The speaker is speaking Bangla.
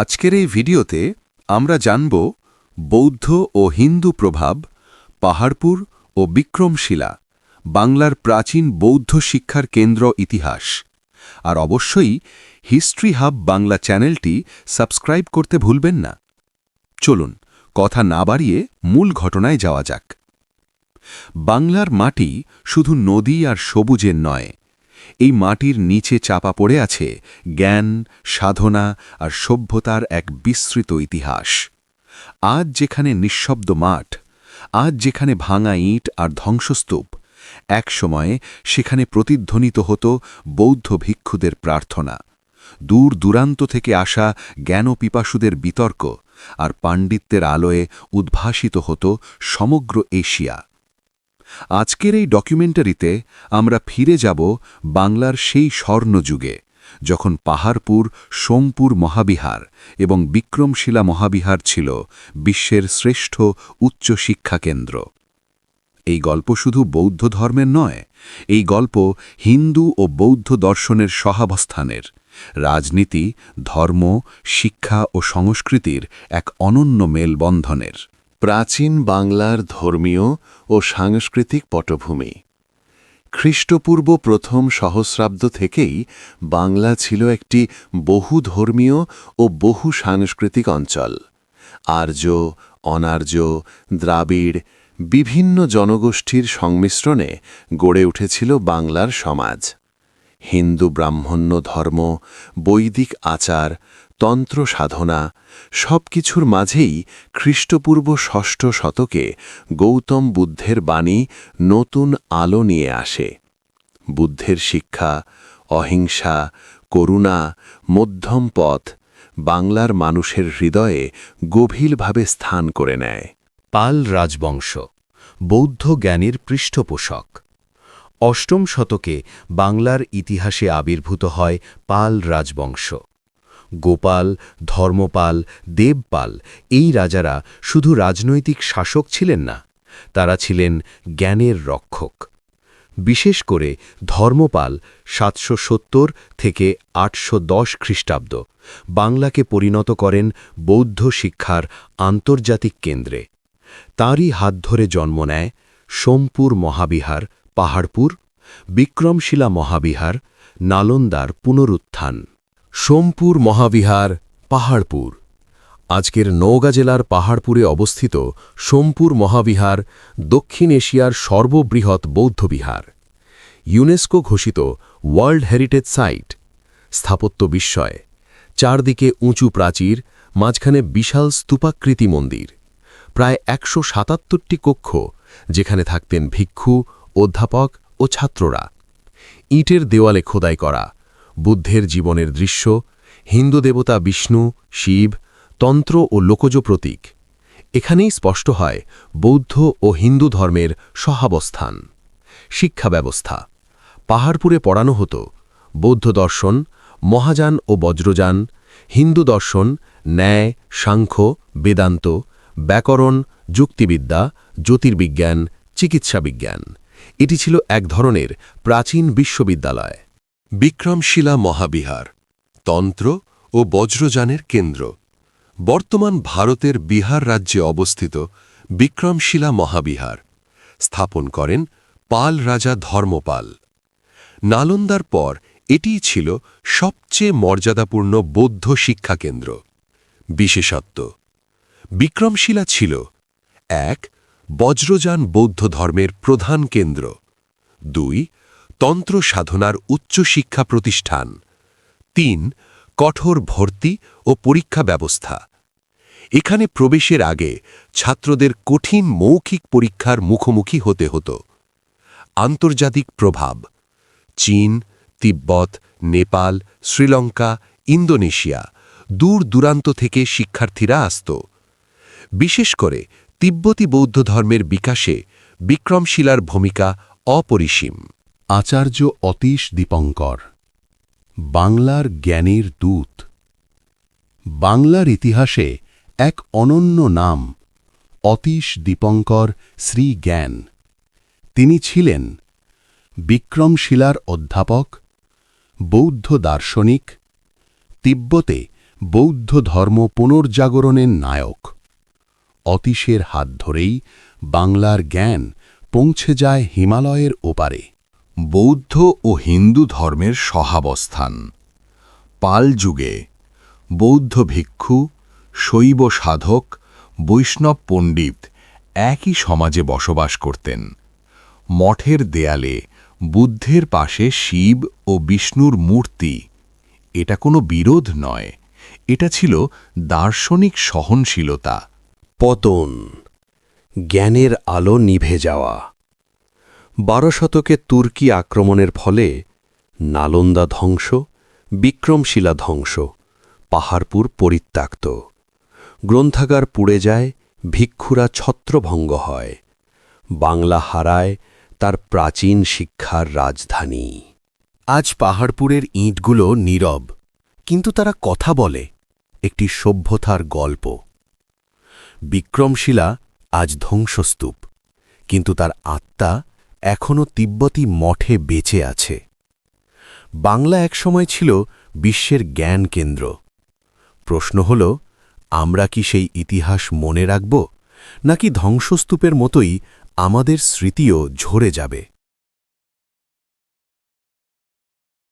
আজকের এই ভিডিওতে আমরা জানব বৌদ্ধ ও হিন্দু প্রভাব, পাহাড়পুর ও বিক্রমশিলা, বাংলার প্রাচীন বৌদ্ধ শিক্ষার কেন্দ্র ইতিহাস। আর অবশ্যই হিস্ট্রি হাব বাংলা চ্যানেলটি সাবস্ক্রাইব করতে ভুলবেন না। চলুন, কথা না বাড়িয়ে মূল ঘটনায় যাওয়া যাক। বাংলার মাটি শুধু নদী আর সবুজের নয় এই মাটির নিচে চাপা পড়ে আছে জ্ঞান, সাধনা আর সভ্যতার এক বিস্তৃত ইতিহাস। আজ যেখানে নিঃশব্দ মাঠ, আজ যেখানে ভাঙা ইট আর ধ্বংসস্তূপ এক সময়ে সেখানে প্রতিধ্বনিত হতো বৌদ্ধ ভিক্ষুদের প্রার্থনা। দূর দূরান্ত থেকে আসা জ্ঞানপিপাসুদের বিতর্ক আর পাণ্ডিত্যের আলোয় উদ্ভাসিত হতো সমগ্র এশিয়া। আজকের এই ডকুমেন্টারিতে আমরা ফিরে যাব বাংলার সেই স্বর্ণযুগে, যখন পাহাড়পুর সোমপুর মহাবিহার এবং বিক্রমশিলা মহাবিহার ছিল বিশ্বের শ্রেষ্ঠ উচ্চ শিক্ষা কেন্দ্র। এই গল্প শুধু বৌদ্ধ ধর্মের নয়, এই গল্প হিন্দু ও বৌদ্ধ দর্শনের সহাবস্থানের, রাজনীতি, ধর্ম, শিক্ষা ও সংস্কৃতির এক অনন্য মেলবন্ধনের। প্রাচীন বাংলার ধর্মীয় ও সাংস্কৃতিক পটভূমি। খ্রিস্টপূর্ব প্রথম সহস্রাব্দ থেকেই বাংলা ছিল একটি বহু ধর্মীয় ও বহু সাংস্কৃতিক অঞ্চল। আর্য, অনার্য, দ্রাবিড়, বিভিন্ন জনগোষ্ঠীর সংমিশ্রণে গড়ে উঠেছিল বাংলার সমাজ। হিন্দু ব্রাহ্মণ্য ধর্ম, বৈদিক আচার তন্ত্র সাধনা সব কিছুর মাঝেই খ্রিস্টপূর্ব ষষ্ঠ শতকে গৌতম বুদ্ধের বাণী নতুন আলো নিয়ে আসে। বুদ্ধের শিক্ষা, অহিংসা, করুণা, মধ্যম পথ বাংলার মানুষের হৃদয়ে গভীরভাবে স্থান করে নেয়। পাল রাজবংশ, বৌদ্ধ জ্ঞানের পৃষ্ঠপোষক। অষ্টম শতকে বাংলার ইতিহাসে আবির্ভূত হয় পাল রাজবংশ। গোপাল, ধর্মপাল, দেবপাল, এই রাজারা শুধু রাজনৈতিক শাসক ছিলেন না, তারা ছিলেন জ্ঞানের রক্ষক। বিশেষ করে ধর্মপাল সাতশো সত্তর থেকে আটশো দশ খ্রিস্টাব্দ, বাংলাকে পরিণত করেন বৌদ্ধ শিক্ষার আন্তর্জাতিক কেন্দ্রে। তাঁরই হাত ধরে জন্ম নেয় সোমপুর মহাবিহার, পাহাড়পুর, বিক্রমশিলা মহাবিহার, নালন্দার পুনরুত্থান। সোমপুর মহাবিহার, পাহাড়পুর। আজকের নওগাঁ জেলার পাহাড়পুরে অবস্থিত সোমপুর মহাবিহার দক্ষিণ এশিয়ার সর্ববৃহৎ বৌদ্ধবিহার ইউনেস্কো ঘোষিত ওয়ার্ল্ড হেরিটেজ সাইট। স্থাপত্য বিস্ময়। চারদিকে উঁচু প্রাচীর, মাঝখানে বিশাল স্তূপাকৃতি মন্দির। প্রায় একশো সাতাত্তরটি কক্ষ, যেখানে থাকতেন ভিক্ষু, অধ্যাপক ও ছাত্ররা। ইটের দেওয়ালে খোদাই করা বুদ্ধের জীবনের দৃশ্য, হিন্দু দেবতা বিষ্ণু, শিব, তন্ত্র ও লোকজ প্রতীক। এখানেই স্পষ্ট হয় বৌদ্ধ ও হিন্দু ধর্মের সহাবস্থান। শিক্ষা ব্যবস্থা। পাহাড়পুরে পড়ানো হতো বৌদ্ধ দর্শন, মহাযান ও বজ্রযান, হিন্দু দর্শন, ন্যায়, সাংখ্য, বেদান্ত, ব্যাকরণ, যুক্তিবিদ্যা, জ্যোতির্বিজ্ঞান চিকিৎসা বিজ্ঞান এটি ছিল এক ধরনের প্রাচীন বিশ্ববিদ্যালয়। বিক্রমশিলা মহাবিহার, তন্ত্র ও বজ্রযানের কেন্দ্র। বর্তমান ভারতের বিহার রাজ্যে অবস্থিত বিক্রমশিলা মহাবিহার। স্থাপন করেন পাল রাজা ধর্মপাল। নালন্দার পর এটিই ছিল সবচেয়ে মর্যাদাপূর্ণ বৌদ্ধ শিক্ষাকেন্দ্র বিশেষত্ব, বিক্রমশিলা ছিল, এক, বজ্রযান বৌদ্ধ ধর্মের প্রধান কেন্দ্র। দুই তন্ত্র সাধনার উচ্চ শিক্ষা প্রতিষ্ঠান। তিন, কঠোর ভর্তি ও পরীক্ষা ব্যবস্থা। এখানে প্রবেশের আগে ছাত্রদের কঠিন মৌখিক পরীক্ষার মুখোমুখি হতে হতো। আন্তর্জাতিক প্রভাব। চীন, তিব্বত, নেপাল, শ্রীলঙ্কা, ইন্দোনেশিয়া দূর দূরান্ত থেকে শিক্ষার্থীরা আসত। বিশেষ করে তিব্বতী বৌদ্ধ ধর্মের বিকাশে বিক্রমশিলার ভূমিকা অপরিসীম। আচার্য অতীশ দীপঙ্কর। বাংলার জ্ঞানের দূত। বাংলার ইতিহাসে এক অনন্য নাম, অতীশ দীপঙ্কর শ্রী জ্ঞান। তিনি ছিলেন বিক্রমশিলার অধ্যাপক, বৌদ্ধ দার্শনিক, তিব্বতে বৌদ্ধ ধর্ম পুনর্জাগরণের নায়ক। অতীশের হাত ধরেই বাংলার জ্ঞান পৌঁছে যায় হিমালয়ের ওপারে। বৌদ্ধ ও হিন্দু ধর্মের সহাবস্থান পাল যুগে বৌদ্ধ ভিক্ষু, শৈব সাধক, বৈষ্ণব পণ্ডিত একই সমাজে বসবাস করতেন। মঠের দেয়ালে বুদ্ধের পাশে শিব ও বিষ্ণুর মূর্তি। এটা কোনো বিরোধ নয়, এটা ছিল দার্শনিক সহনশীলতা। পতন, জ্ঞানের আলো নিভে যাওয়া। বারো শতকে তুর্কি আক্রমণের ফলে নালন্দা ধ্বংস, বিক্রমশিলা ধ্বংস, পাহাড়পুর পরিত্যক্ত। গ্রন্থাগার পুড়ে যায়, ভিক্ষুরা ছত্রভঙ্গ হয়। বাংলা হারায় তার প্রাচীন শিক্ষার রাজধানী। আজ পাহাড়পুরের ইঁটগুলো নীরব, কিন্তু তারা কথা বলে, একটি সভ্যতার গল্প। বিক্রমশিলা আজ ধ্বংসস্তূপ, কিন্তু তার আত্মা এখনও তিব্বতী মঠে বেঁচে আছে। বাংলা একসময় ছিল বিশ্বের জ্ঞান কেন্দ্র। প্রশ্ন হল, আমরা কি সেই ইতিহাস মনে রাখব, নাকি ধ্বংসস্তূপের মতোই আমাদের স্মৃতিও ঝরে যাবে?